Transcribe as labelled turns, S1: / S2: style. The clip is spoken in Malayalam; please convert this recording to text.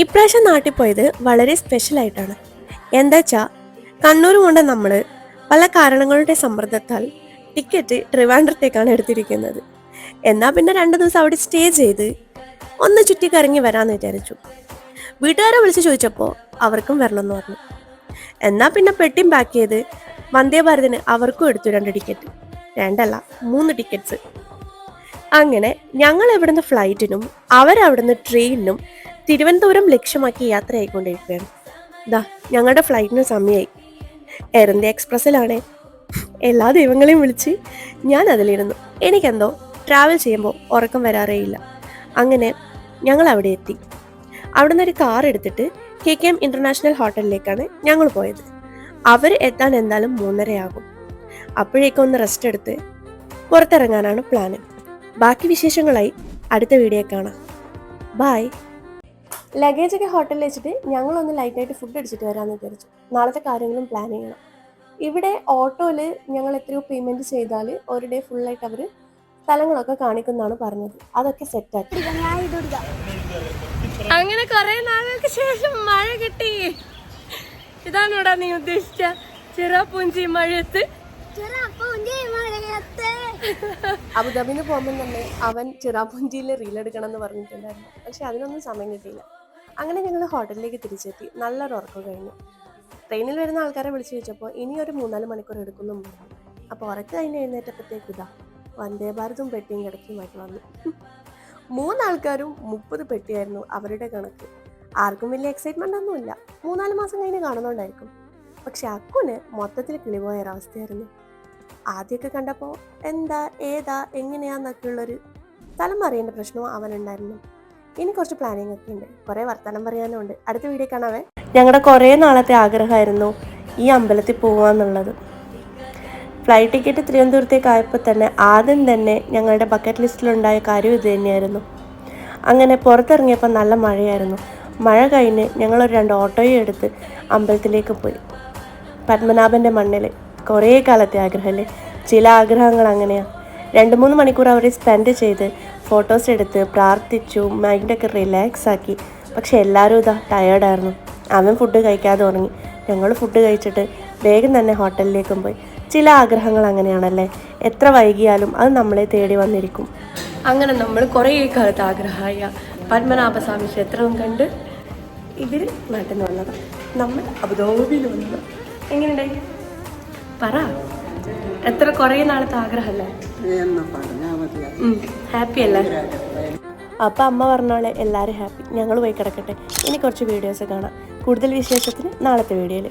S1: ഇപ്രാവശ്യം നാട്ടിൽ പോയത് വളരെ സ്പെഷ്യലായിട്ടാണ് എന്താ വെച്ചാൽ കണ്ണൂർ കൊണ്ട് നമ്മൾ പല കാരണങ്ങളുടെ സമ്മർദ്ദത്താൽ ടിക്കറ്റ് ട്രിവാൻഡ്രത്തേക്കാണ് എടുത്തിരിക്കുന്നത്. എന്നാൽ പിന്നെ രണ്ട് ദിവസം അവിടെ സ്റ്റേ ചെയ്ത് ഒന്ന് ചുറ്റിക്കറങ്ങി വരാമെന്ന് വിചാരിച്ചു. വീട്ടുകാരെ വിളിച്ച് ചോദിച്ചപ്പോൾ അവർക്കും വരണമെന്ന് പറഞ്ഞു. എന്നാൽ പിന്നെ പെട്ടിയും പാക്ക് ചെയ്ത് വന്ദേ ഭാരതിന് അവർക്കും എടുത്തു രണ്ട് ടിക്കറ്റ് രണ്ടല്ല മൂന്ന് ടിക്കറ്റ്സ് അങ്ങനെ ഞങ്ങൾ ഇവിടുന്ന് ഫ്ലൈറ്റിനും അവരവിടുന്ന് ട്രെയിനിനും തിരുവനന്തപുരം ലക്ഷ്യമാക്കി യാത്ര യാത്രയായിക്കൊണ്ടിരിക്കുകയാണ്. ദാ ഞങ്ങളുടെ ഫ്ലൈറ്റിന് സമയമായി എയർ ഇന്ത്യ എക്സ്പ്രസ്സിലാണേ. എല്ലാ ദൈവങ്ങളെയും വിളിച്ച് ഞാൻ അതിലിരുന്നു. എനിക്കെന്തോ ട്രാവൽ ചെയ്യുമ്പോൾ ഉറക്കം വരാറേ ഇല്ല അങ്ങനെ ഞങ്ങൾ അവിടെ എത്തി. അവിടെ നിന്ന് ഒരു കാർ എടുത്തിട്ട് കെ കെ എം ഇന്റർനാഷണൽ ഹോട്ടലിലേക്കാണ് ഞങ്ങൾ പോയത്. അവർ എത്താൻ എന്തായാലും മൂന്നരയാകും. അപ്പോഴേക്കും ഒന്ന് റെസ്റ്റ് എടുത്ത് പുറത്തിറങ്ങാനാണ് പ്ലാന് ബാക്കി വിശേഷങ്ങളായി അടുത്ത വീഡിയോ കാണാം. ബായ് ലഗേജ് ഒക്കെ ഹോട്ടലിൽ വെച്ചിട്ട് ഞങ്ങളൊന്ന് ലൈറ്റായിട്ട് ഫുഡ് അടിച്ചിട്ട് വരാമെന്ന് വിചാരിച്ചു. നാളത്തെ കാര്യങ്ങളും പ്ലാൻ ചെയ്യണം. ഇവിടെ ഓട്ടോയിൽ ഞങ്ങൾ എത്രയോ പേയ്മെന്റ് ചെയ്താൽ ഒരു ഡേ ഫുള്ളായിട്ട് അവർ സ്ഥലങ്ങളൊക്കെ കാണിക്കുന്നതാണ് പറഞ്ഞത്. അതൊക്കെ സെറ്റാക്കി അങ്ങനെ കുറെ നാളുകൾക്ക് ശേഷം മഴ കിട്ടി. ഇതാണോടാ നീ ഉദ്ദേശിച്ച ചിറാപ്പൂഞ്ചി മഴയത്ത്? അബുദാബിന് പോകുമ്പോൾ തന്നെ അവൻ ചിറാപുഞ്ചിയിൽ റീൽ എടുക്കണം എന്ന് പറഞ്ഞിട്ടുണ്ടായിരുന്നു. പക്ഷെ അതിനൊന്നും സമയം കിട്ടിയില്ല. അങ്ങനെ ഞങ്ങൾ ഹോട്ടലിലേക്ക് തിരിച്ചെത്തി. നല്ലൊരു ഉറക്കം കഴിഞ്ഞു. ട്രെയിനിൽ വരുന്ന ആൾക്കാരെ വിളിച്ചു ചോദിച്ചപ്പോൾ ഇനി ഒരു മൂന്നാൽ മണിക്കൂർ എടുക്കുന്നു അപ്പോൾ ഉറക്കം കഴിഞ്ഞ് എഴുന്നേറ്റപ്പോഴത്തേക്ക് ഇതാ വന്ദേ ഭാരതും പെട്ടിയും കിടക്കിയുമായിട്ട് വന്നു. മൂന്നാൾക്കാരും മുപ്പത് പെട്ടിയായിരുന്നു അവരുടെ കണക്ക്. ആർക്കും വലിയ എക്സൈറ്റ്മെന്റ് ഒന്നുമില്ല. മൂന്നാൽ മാസം കഴിഞ്ഞ് കാണുന്നുണ്ടായിരിക്കും. പക്ഷെ അക്കുന് മൊത്തത്തിൽ കിളിപോയ ഒരവസ്ഥയായിരുന്നു ആദ്യമൊക്കെ കണ്ടപ്പോൾ എന്താ ഏതാ എങ്ങനെയാന്നൊക്കെയുള്ളൊരു തലമറിയേണ്ട പ്രശ്നവും അവനുണ്ടായിരുന്നു. ഇനി കുറച്ച് പ്ലാനിങ് ഒക്കെ ഉണ്ട്. കുറേ വർത്തമാനം പറയാനും ഉണ്ട് അടുത്ത വീഡിയോ കാണാവേ ഞങ്ങളുടെ കുറേ നാളത്തെ ആഗ്രഹമായിരുന്നു ഈ അമ്പലത്തിൽ പോവാന്നുള്ളത്. ഫ്ലൈറ്റ് ടിക്കറ്റ് തിരുവനന്തപുരത്തേക്ക് ആയപ്പോൾ തന്നെ ആദ്യം തന്നെ ഞങ്ങളുടെ ബക്കറ്റ് ലിസ്റ്റിലുണ്ടായ കാര്യം ഇത് തന്നെയായിരുന്നു. അങ്ങനെ പുറത്തിറങ്ങിയപ്പോൾ നല്ല മഴയായിരുന്നു. മഴ കഴിഞ്ഞ് ഞങ്ങളൊരു രണ്ട് ഓട്ടോയും എടുത്ത് അമ്പലത്തിലേക്ക് പോയി. പത്മനാഭന്റെ മണ്ണിൽ കുറേ കാലത്തെ ആഗ്രഹമല്ലേ ചില ആഗ്രഹങ്ങൾ അങ്ങനെയാണ് രണ്ട് മൂന്ന് മണിക്കൂർ അവിടെ സ്പെൻഡ് ചെയ്ത് ഫോട്ടോസ് എടുത്ത് പ്രാർത്ഥിച്ചു മൈൻഡൊക്കെ റിലാക്സ് ആക്കി. പക്ഷെ എല്ലാവരും ഇതാ ടയേർഡായിരുന്നു അവൻ ഫുഡ് കഴിക്കാതെ തുടങ്ങി ഞങ്ങൾ ഫുഡ് കഴിച്ചിട്ട് വേഗം തന്നെ ഹോട്ടലിലേക്കും പോയി. ചില ആഗ്രഹങ്ങൾ അങ്ങനെയാണല്ലേ? എത്ര വൈകിയാലും അത് നമ്മളെ തേടി വന്നിരിക്കും. അങ്ങനെ നമ്മൾ കുറേ കാലത്ത് ആഗ്രഹമായ പത്മനാഭസ്വാമി ക്ഷേത്രവും കണ്ട് ഇവർ നാട്ടിൽ നിന്ന് വന്നത്. നമ്മൾ അബുദാബിയിൽ വന്നത്. എങ്ങനെയുണ്ടായി പറ. എത്ര കുറേ നാളത്തെ ആഗ്രഹമല്ലേ? ഹാപ്പി അല്ലേ? അപ്പം അമ്മ പറഞ്ഞോളെ എല്ലാവരും ഹാപ്പി ഞങ്ങൾ പോയി കിടക്കട്ടെ. ഇനി കുറച്ച് വീഡിയോസ് കാണാം. കൂടുതൽ വിശേഷത്തിന് നാളത്തെ വീഡിയോയിൽ